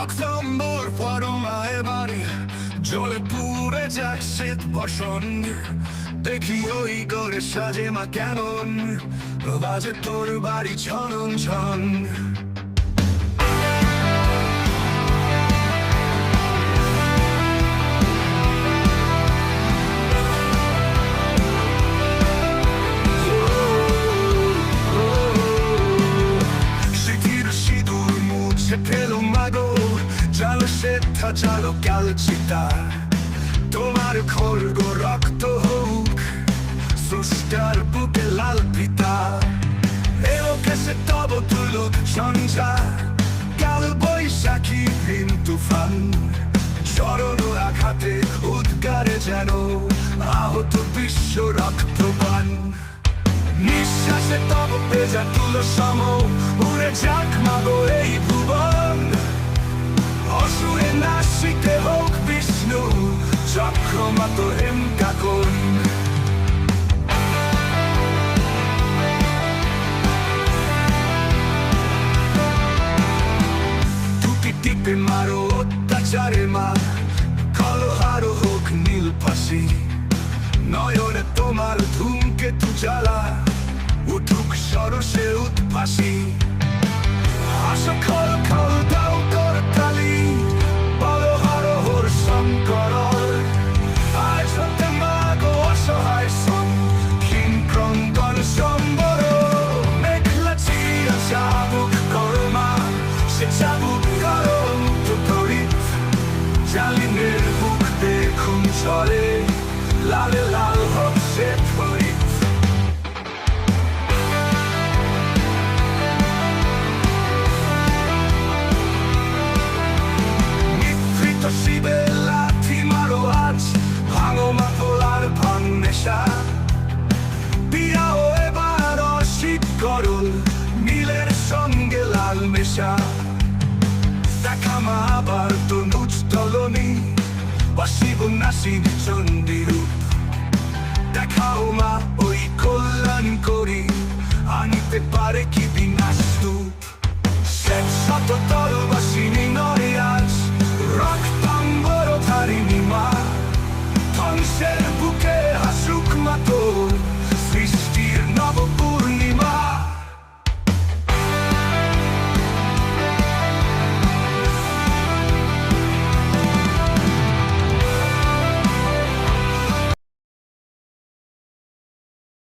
October Parama এবারে জলে পুড়ে যায় শীত বসন দেখি ওই করে সাজে মা কেমন বাজে তোর বাড়ি ছন ছন জালো সেথা ক্যালচিতা তোমার খর্গ রক্ত হোক, সুস্টার বুকে লাল পিতা এলো কেসে তব তুলুক সঞ্চার কাল বৈশাখী দিন তুফান, চরণ আঘাতে উদ্গারে যেন আহত বিশ্ব রক্তবান। নিঃশ্বাসে তব পেজা তুলো সম, উড়ে যাক মাগো এই ভুবন। চক্রমত হেম কাকুন টুপি টিপে মারো অত্যাচারে মা কলহারো হোক নীল ফাঁসি নয়নে তোমার ধুমকে তু জ্বালা উঠুক সরসে উদ্ভাসী আশা চাবুক করো মুক্ত করি জালিমের বুক দেখুন চলে লালে লাল হোক সে ফরিদ নিভৃত শিবে লাথি মারো আজ ভাঙো মাতলার ভাঙ নেশা বিয়াও এবার অশীত করুন নীলের সঙ্গে লাল মেশা দেখা মা আবার তনুজ তলনি বাসিব নাসিব